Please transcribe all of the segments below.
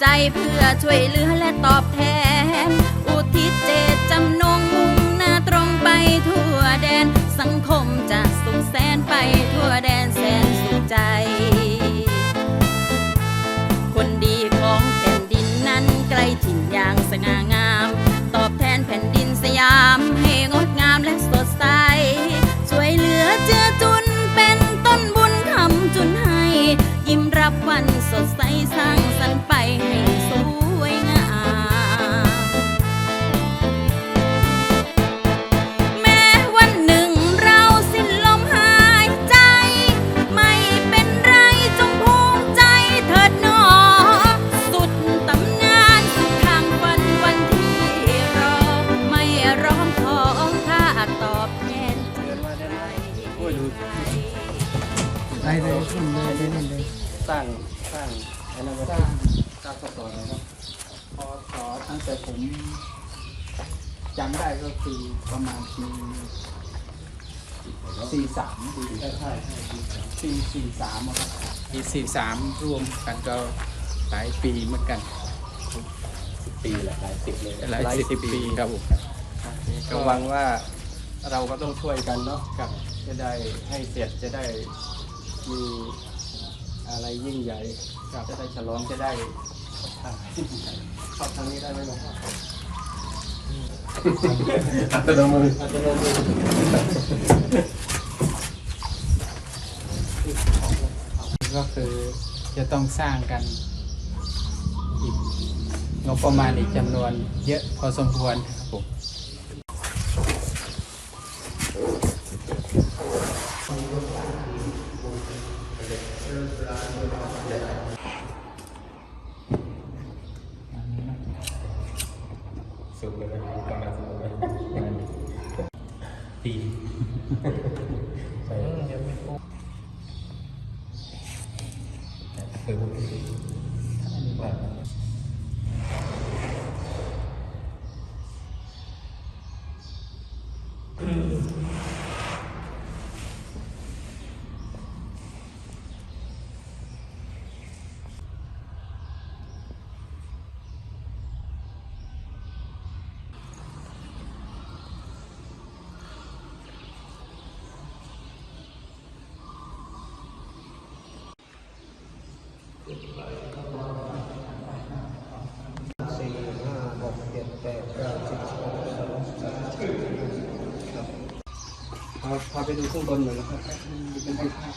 ใจเพื่อช่วยเหลือและตอบแทน อุทิศเจตจำนงมุ่งหน้าตรงไปทั่วแดน สังคมจะสุขแสนไปทั่วแดนแสนสุขใจ คนดีของแผ่นดินนั้นไกลถิ่นอย่างสง่างาม ตอบแทนแผ่นดินสยาม วันสดใสสร้างสรรค์ไปให้ สี่สามรวมกันก็หลายปีเหมือนกันปีแหละหลายสิบเลยหลายสิบปีครับผมก็หวังว่าเราก็ต้องช่วยกันเนาะกับจะได้ให้เสร็จจะได้มีอะไรยิ่งใหญ่จะได้ฉลองจะได้ขอบทางนี้ได้ไหมหลวงพ่ออัตโนมืออัตโนมือ ก็คือจะต้องสร้างกันอีกงบประมาณอีกจำนวนเยอะพอสมควรครับผมสุดเลยประมาณสุดเลยปีใช่ยังไม่ ครบเคยพูดถึงว่า สี่ห้าหกเจ็ด แปดเก้าสิบสองสิบสามสี่ครับพาพาไปดูข้างบนหน่อยนะครับเป็นภาพ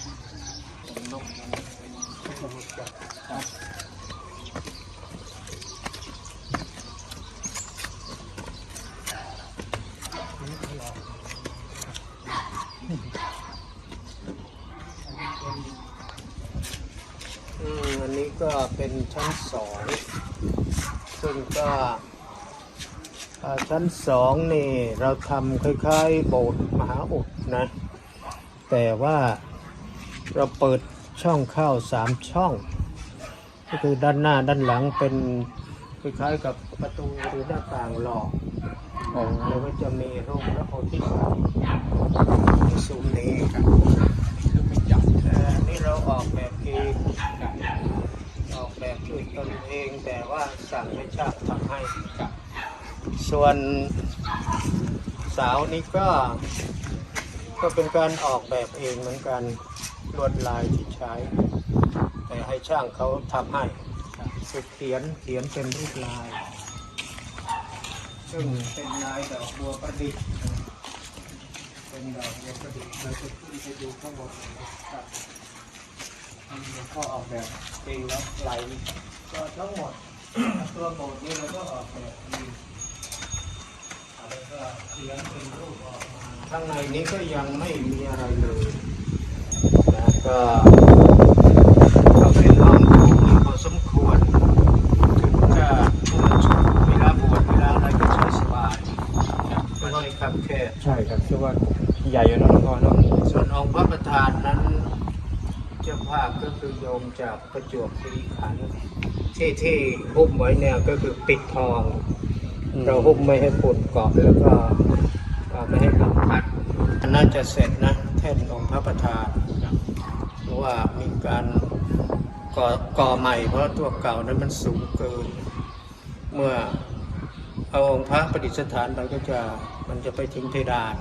อืมอันนี้ก็เป็นชั้นสองซึ่งก็อ่า ชั้นสองนี่เราทำคล้ายๆโบสถ์มหาอุดนะ แต่ว่าเราเปิดช่องเข้าสามช่อง ก็คือด้านหน้าด้านหลังเป็นคล้ายๆกับประตูหรือหน้าต่างหลอกแล้วก็จะมีรูปพระโพธิสัตว์สูงนี้ครับนี่เราออกแบบเองออกแบบด้วยตนเองแต่ว่าสั่งไม่ชาติทำให้ ส่วนเสาวนี้ก็ก็เป็นการออกแบบเองเหมือนกันลวดลายที่ใช้ แต่ให้ช่างเขาทำให้คือเขียนเขียนเป็นรูปลาย ซึ่งเป็นลายดอกบัวประดิษฐ์เป็นดอกบัวประดิษฐ์เราจะขึ้นไปดูข้างบนนะครับอันก็ออกแบบเองแล้วลายก็ทั้งหมด ตัวโบสถ์นี้เราก็ออกแบบเอง ข้างในนี้ก็ยังไม่มีอะไรเลยนะก็ก็เป็นห้องโถงพอสมควรถึงจะเวลาบวชเวลาอะไรก็ใช้สบายไม่ต้องคับแคบใช่ครับชื่อว่าใหญ่อยู่นะหลวงพ่อเนาะส่วนองค์พระประธานนั้นเจ้าภาพก็คือโยมจากประจวบคีรีขันธ์ที่ที่หุ้มไว้เนี่ยก็คือปิดทอง เราหุ้มไม่ให้ฝุ่นเกาะแล้วก็ไม่ให้ลมพัดน่าจะเสร็จนะแท่นองค์พระประธานเพราะว่ามีการก่อก่อใหม่ เพราะตัวเก่านั้นมันสูงเกิน เมื่อเอาองค์พระประดิษฐานไปก็จะมันจะไปทิ้งเพดาน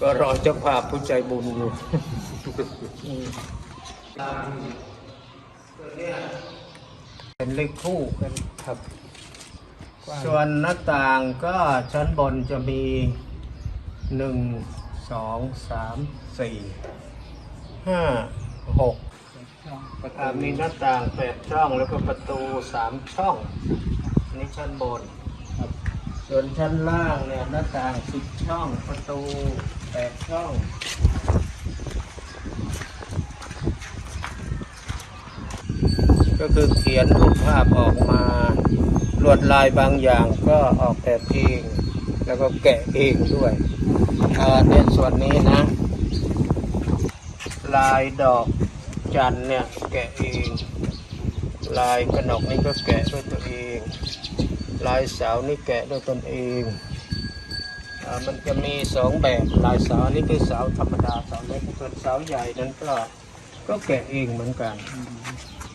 ก็รอเจ้าภาพผู้ใจบุญอยู่เป็นเลขคู่กันครับ ส่วนหน้าต่างก็ชั้นบนจะมีหนึ่งสองสามสี่ห้าหกอ่ามีหน้าต่างแปดช่องแล้วก็ประตูสามช่องอันนี่ชั้นบนครับส่วนชั้นล่างเนี่ยหน้าต่างสิบช่องประตูแปดช่องก็คือเขียนรูปภาพออกมา ลวดลายบางอย่างก็ออกแบบเอง แล้วก็แกะเองด้วยเนี่ยส่วนนี้นะ ลายดอกจันเนี่ยแกะเอง ลายกระหนกนี่ก็แกะด้วยตัวเอง ลายเสานี่แกะด้วยตนเองมันจะมีสองแบบลายเสานี่คือเสาธรรมดาเสาเล็กส่วนเสาใหญ่นั้นก็ก็แกะเองเหมือนกัน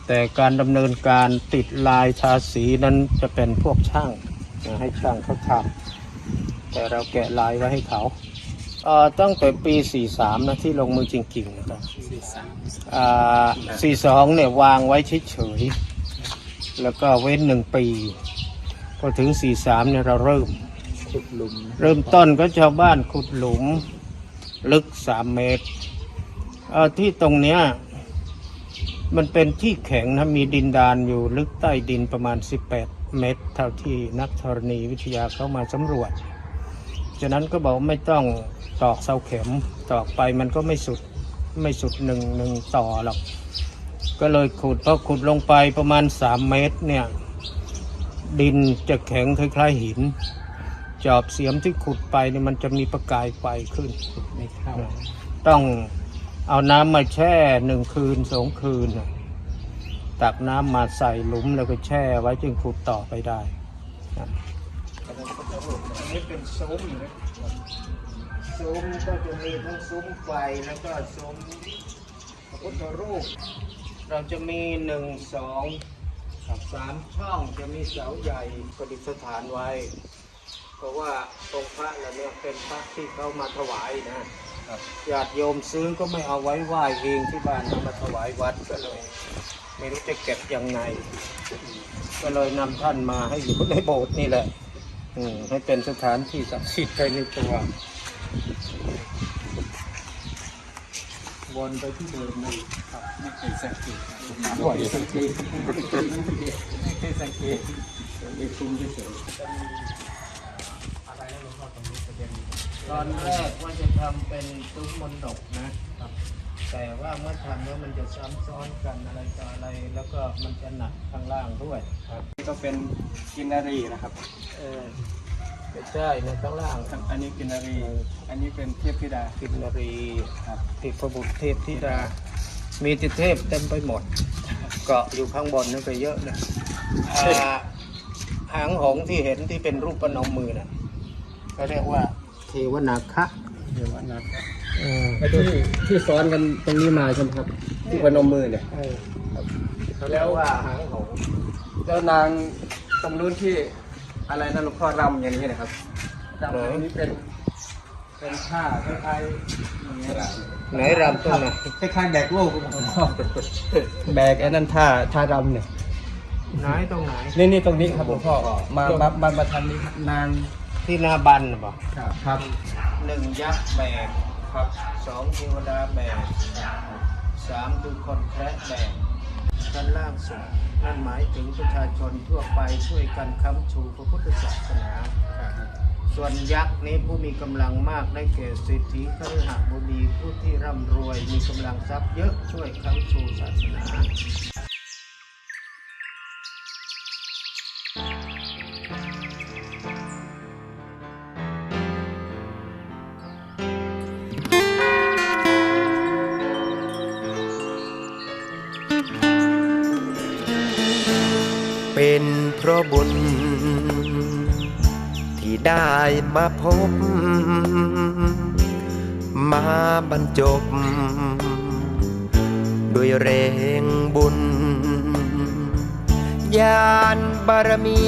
แต่การดำเนินการติดลายทาสีนั้นจะเป็นพวกช่างนะให้ช่างเขาทำแต่เราแกะลายไว้ให้เขาเอ่อตั้งแต่ปี 43 นะที่ลงมือจริงๆนะครับสี่สามอ่า42 เนี่ยวางไว้เฉยๆแล้วก็เว้นหนึ่งปี พอถึง 43 เนี่ยเราเริ่มขุดหลุม เริ่มต้นก็ชาวบ้านขุดหลุมลึกสามเมตรเอ่อที่ตรงเนี้ย มันเป็นที่แข็งนะมีดินดานอยู่ลึกใต้ดินประมาณ 18 เมตร เท่าที่นักธรณีวิทยาเข้ามาสำรวจฉะนั้นก็บอกไม่ต้องตอกเสาเข็มตอกไปมันก็ไม่สุดไม่สุดหนึ่งหนึ่งต่อหรอก ก็เลยขุดพอขุดลงไปประมาณ 3 เมตรเนี่ย ดินจะแข็งคล้ายๆหิน จอบเสียมที่ขุดไปเนี่ยมันจะมีประกายไฟขึ้นไม่เข้าต้อง เอาน้ำมาแช่หนึ่งคืนสองคืน ตักน้ำมาใส่หลุมแล้วก็แช่ไว้จึงขุดต่อไปได้นะอันนี้เป็นซุ้มนะซุ้มก็จะมีทั้งซุ้มไฟแล้วก็ซุ้มพระพุทธรูป เราจะมีหนึ่งสองสามช่องจะมีเสาใหญ่ประดิษฐานไว้ เพราะว่าองค์พระเราเนี่ยเป็นพระที่เขามาถวายนะ ญาติโยมซื้อก็ไม่เอาไว้ไหว้เองที่บ้านเอามาถวายวัดก็เลย ไม่รู้จะเก็บยังไง ก็เลยนำท่านมาให้อยู่ในโบสถ์นี่แหละ อืมให้เป็นสถานที่ศักดิ์สิทธิ์ไปในตัววนไปที่เดิมเลยไม่เคยสังเกตบ่อยสังเกตไม่เคยสังเกตไปคุ้มเฉยอ ตอนแรกว่าจะทำเป็นซุ้มมนดกนะ แต่ว่าเมื่อทำแล้วมันจะซ้ำซ้อนกันอะไรต่ออะไร แล้วก็มันจะหนักข้างล่างด้วยนี่ก็เป็นกินนารีนะครับเออไม่ใช่ในข้างล่างอันนี้กินนารี อันนี้เป็นเทพธิดากินนารีครับติพบุตรเทพธิดา มีติเทพเต็มไปหมด เกาะอยู่ข้างบนนั่นก็เยอะนะอ่าหางหงส์ที่เห็นที่เป็นรูปประนมมือน่ะก็เรียกว่าเท วนาคะเดี๋ยวนะเออไอ้ที่ที่ซ้อนกันตรงนี้มาใช่ไหมครับ ที่พนมมือเนี่ยเออเขาเรียกว่าหางหงส์แล้วนางตรงนู้นที่อะไรนะหลวงพ่อรำอย่างนี้นะครับรำตรงนี้เป็นเป็นผ้าคล้ายๆอย่างเงี้ยไหนรำตรงไหนคล้ายๆแบกโลกครับหลวงพ่อแบกไอ้นั่นท่าท่ารำเนี่ยไหนตรงไหนนี่นี่ตรงนี้ครับหลวงพ่อมามามามาทางนี้ครับนาง ที่หนาบันน่ะบอกครับครับหนึ่งยักษ์แบกครับสองเทวดาแบกสามคือคนแคระแบกชั้นล่างสุดนั่นหมายถึงประชาชนทั่วไปช่วยกันค้ำชูพระพุทธศาสนา ส่วนยักษ์นี้ผู้มีกำลังมากได้แก่เศรษฐีคฤหบดีผู้ที่ร่ำรวยมีกำลังทรัพย์เยอะช่วยค้ำชูศาสนา เป็นเพราะบุญ ที่ได้มาพบ มาบรรจบ ด้วยแรงบุญ ญาณบารมี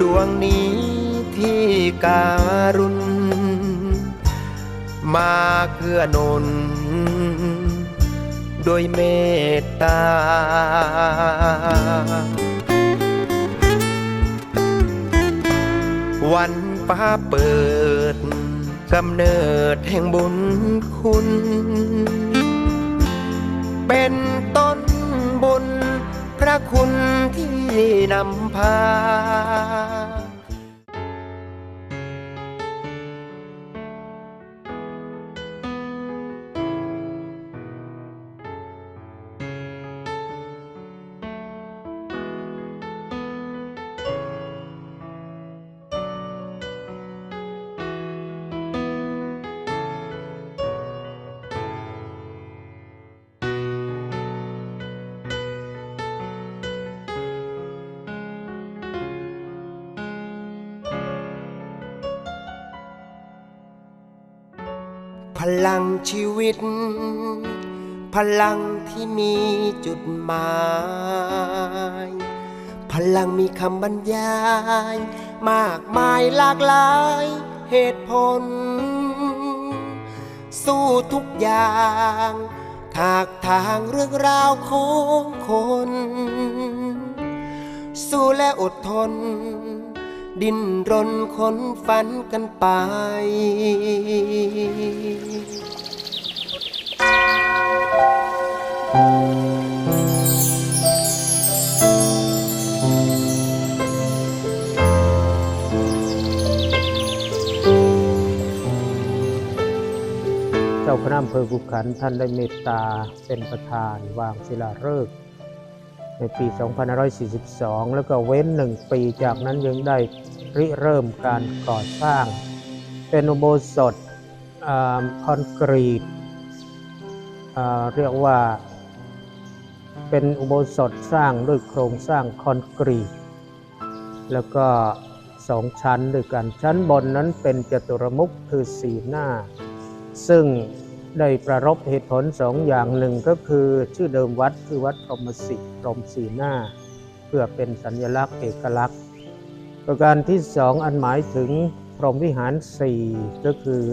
ดวงนี้ที่การุณ มาเกื้อนุนโดยเมตตา วันฟ้าเปิดกำเนิดแห่งบุญคุณ เป็นต้นบุญพระคุณที่นำพา ลังชีวิต พลังที่มีจุดหมาย พลังมีคำบรรยาย มากมายหลากหลายเหตุผล สู้ทุกอย่างถากทางเรื่องราวของคน สู้และอดทน ดิ้นรนค้นฝันกันไป เจ้าคณะอำเภอกุขันท่านได้เมตตาเป็นประธานวางศิลาฤกษ์ ในปี 2542 แล้วก็เว้นหนึ่งปีจากนั้นยังได้ริเริ่มการก่อสร้าง เป็นอุโบสถคอนกรีตเรียกว่าเป็นอุโบสถสร้างด้วยโครงสร้างคอนกรีต แล้วก็สองชั้นด้วยกันชั้นบนนั้นเป็นจตุรมุขคือสีหน้า ซึ่ง ได้ประรบเหตุผลสองอย่างหนึ่งก็คือชื่อเดิมวัดคือวัดพรหมสิพรหมสีหน้า เพื่อเป็นสัญลักษณ์เอกลักษณ์ ประการที่สองอันหมายถึงพรหมวิหารสี่ก็คือ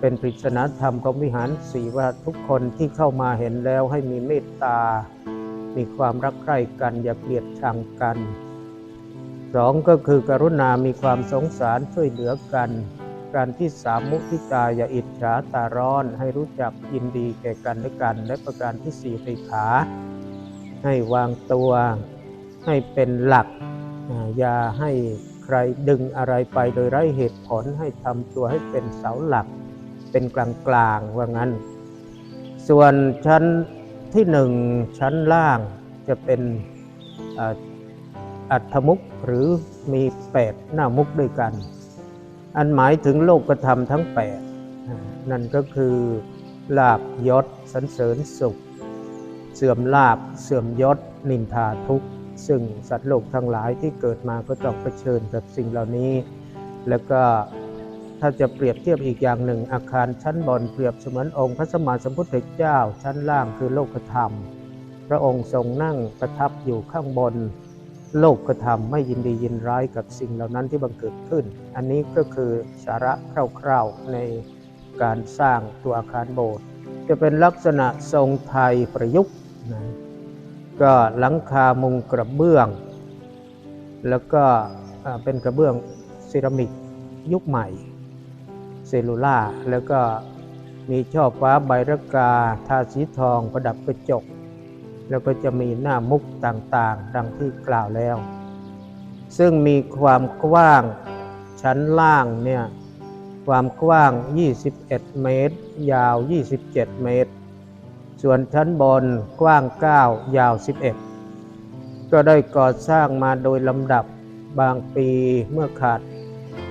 เป็นปริศนธรรมพรหมวิหารสี่ว่าทุกคนที่เข้ามาเห็นแล้วให้มีเมตตา มีความรักใคร่กันอย่าเกลียดชังกันสองก็คือกรุณามีความสงสารช่วยเหลือกัน การที่สามมุทิตาอย่าอิจฉาตาร้อน ให้รู้จักยินดีแก่กันและกัน และประการที่สี่ไปขา ให้วางตัวให้เป็นหลัก อย่าให้ใครดึงอะไรไปโดยไร้เหตุผลให้ทำตัวให้เป็นเสาหลัก เป็นกลางกลางๆว่างั้น ส่วนชั้นที่หนึ่งชั้นล่างจะเป็นอัฐมุกหรือมีแปดหน้ามุกด้วยกัน อันหมายถึงโลกธรรมทั้งแปดนั่นก็คือลาบยศสันเสริญสุข เสื่อมลาบเสื่อมยศ นินทาทุกข์ ซึ่งสัตว์โลกทั้งหลายที่เกิดมาก็ต้องเผชิญกับสิ่งเหล่านี้ แล้วก็ถ้าจะเปรียบเทียบอีกอย่างหนึ่ง อาคารชั้นบนเปรียบเสมือนองค์พระสมมาสัมพุทธเจ้า ชั้นล่างคือโลกธรรม พระองค์ทรงนั่งประทับอยู่ข้างบน โลกก็ทำไม่ยินดียินร้ายกับสิ่งเหล่านั้นที่บังเกิดขึ้น อันนี้ก็คือสาระคร่าวๆในการสร้างตัวอาคารโบสถ์จะเป็นลักษณะทรงไทยประยุกต์นะก็หลังคามุงกระเบื้อง แล้วก็เป็นกระเบื้องเซรามิกยุคใหม่เซลลูล่าแล้วก็มีช่อฟ้าใบระกาทาสีทองประดับกระจก แล้วก็จะมีหน้ามุกต่างๆ ดังที่กล่าวแล้ว ซึ่งมีความกว้างชั้นล่างเนี่ยความกว้าง 21 เมตร ยาว 27 เมตร ส่วนชั้นบนกว้าง 9 ยาว 11 ก็ได้ก่อสร้างมาโดยลำดับบางปีเมื่อขาด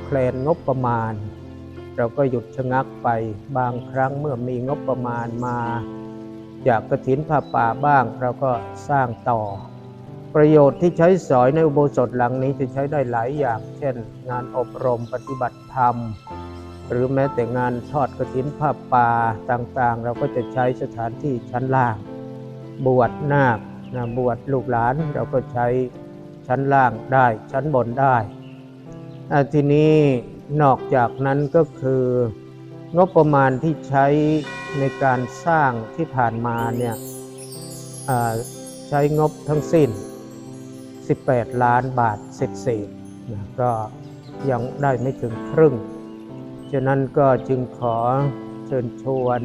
แคลนงบประมาณ เราก็หยุดชะงักไปบางครั้งเมื่อมีงบประมาณมา จากกระถินผ้าป่าบ้างเราก็สร้างต่อ ประโยชน์ที่ใช้สอยในอุโบสถหลังนี้จะใช้ได้หลายอย่าง เช่น งานอบรมปฏิบัติธรรม หรือแม้แต่งานทอดกระถินผ้าป่าต่างๆ เราก็จะใช้สถานที่ชั้นล่าง บวชนาคนะบวชลูกหลานเราก็ใช้ชั้นล่างได้ชั้นบนได้ทีนี้นอกจากนั้นก็คือ งบประมาณที่ใช้ในการสร้างที่ผ่านมาเนี่ยใช้งบทั้งสิ้น 18 ล้านบาทเศษๆนะก็ยังได้ไม่ถึงครึ่ง ฉะนั้นก็จึงขอเชิญชวน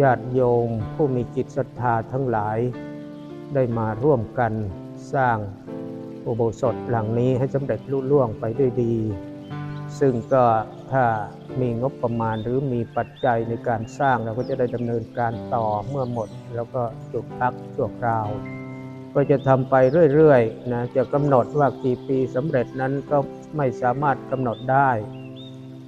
ญาติโยมผู้มีจิตศรัทธาทั้งหลาย ได้มาร่วมกันสร้างอุโบสถหลังนี้ให้สำเร็จลุล่วงไปด้วยดี ซึ่งก็ถ้ามีงบประมาณหรือมีปัจจัยในการสร้างเราก็จะได้ดำเนินการต่อเมื่อหมด แล้วก็จุดพักชั่วคราว ก็จะทำไปเรื่อยๆนะจะกำหนดว่ากี่ปีสำเร็จนั้นก็ไม่สามารถกำหนดได้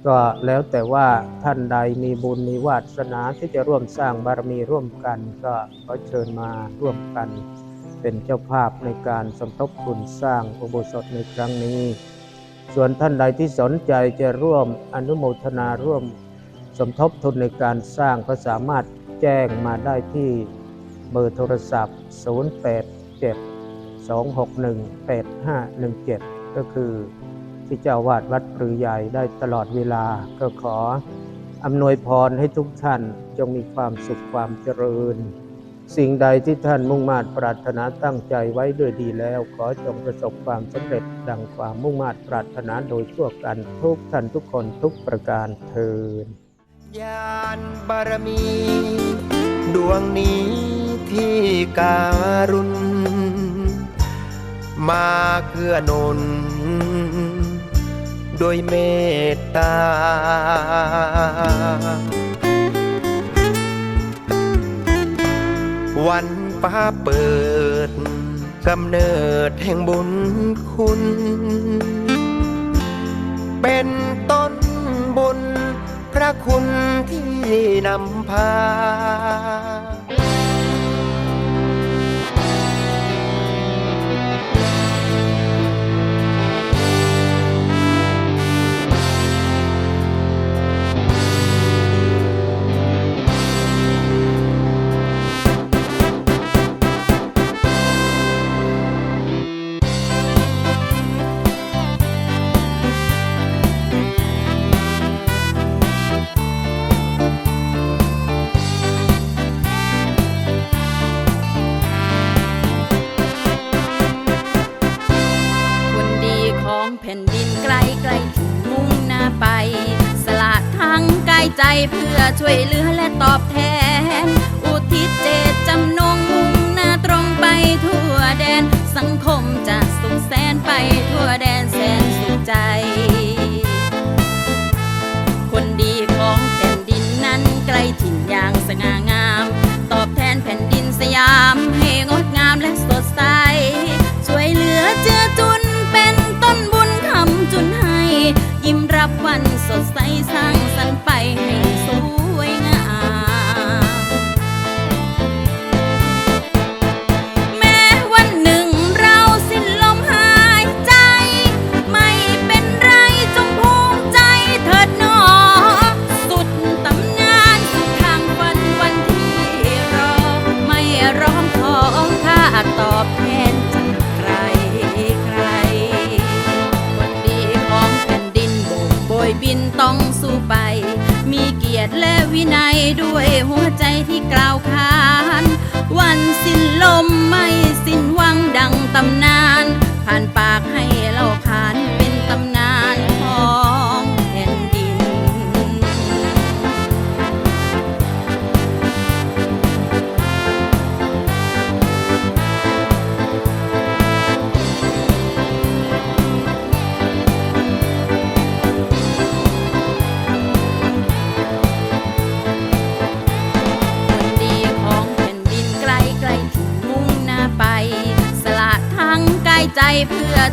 ก็แล้วแต่ว่าท่านใดมีบุญมีวาสนาที่จะร่วมสร้างบารมีร่วมกัน ก็ขอเชิญมาร่วมกัน เป็นเจ้าภาพในการสมทบทุนสร้างอุโบสถในครั้งนี้ ส่วนท่านใดที่สนใจจะร่วมอนุโมทนาร่วมสมทบทุนในการสร้างก็สามารถแจ้งมาได้ที่เบอร์โทรศัพท์ 087 261 8517 ก็คือที่เจ้าวาดวัดปรือใหญ่ได้ตลอดเวลาก็ขออำนวยพรให้ทุกท่านจงมีความสุขความเจริญ สิ่งใดที่ท่านมุ่งมา่ปรารถนาตั้งใจไว้ด้วยดีแล้ว ขอจงประสบความสำเร็จดังความมุ่งมา่ปรารถนาโดยทั่วกันทุกท่านทุกคนทุกประการเทินญาณบารมี ดวงนี้ที่การุณมาเกื้อนุนโดยเมตตา วันฟ้าเปิดกำเนิดแห่งบุญคุณ เป็นต้นบุญพระคุณที่นำพา อและตอบแทน อุทิศเจตจำนงมุ่งหน้าตรงไปทั่วแดน สังคมจะสุขแสนไปทั่วแดนแสนสุขใจ คนดีของแผ่นดินนั้นไกลถิ่นอย่างสง่างาม ตอบแทนแผ่นดินสยาม ให้งดงามและสดใส ช่วยเหลือเจือจุนเป็นต้นบุญคำจุนให้ ยิ้มรับวันสดใสสร้างสรรค์ไปให้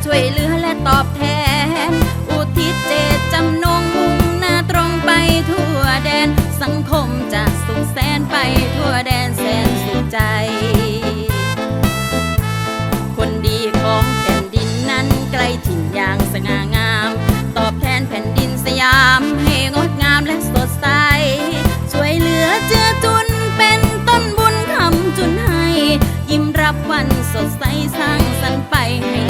ช่วยเหลือและตอบแทน อุทิศเจตจำนงมุ่งหน้าตรงไปทั่วแดน สังคมจะสุขแสนไปทั่วแดนแสนสุขใจ คนดีของแผ่นดินนั้นใกล้ถิ่นอย่างสง่างาม ตอบแทนแผ่นดินสยามให้งดงามและสดใส ช่วยเหลือเจือจุนเป็นต้นบุญคำจุนให้ ยิ้มรับวันสดใสสร้างสรรค์ไปให้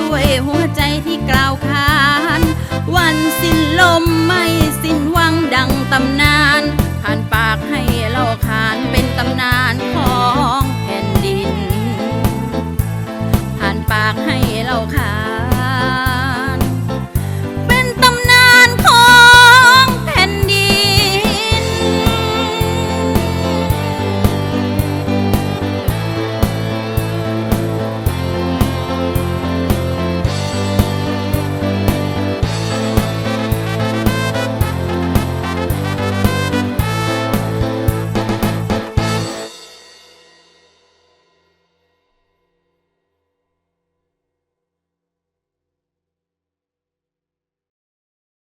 ด้วยหัวใจที่กล่าวคาน วันสิ้นลมไม่สิ้นหวังดังตำนาน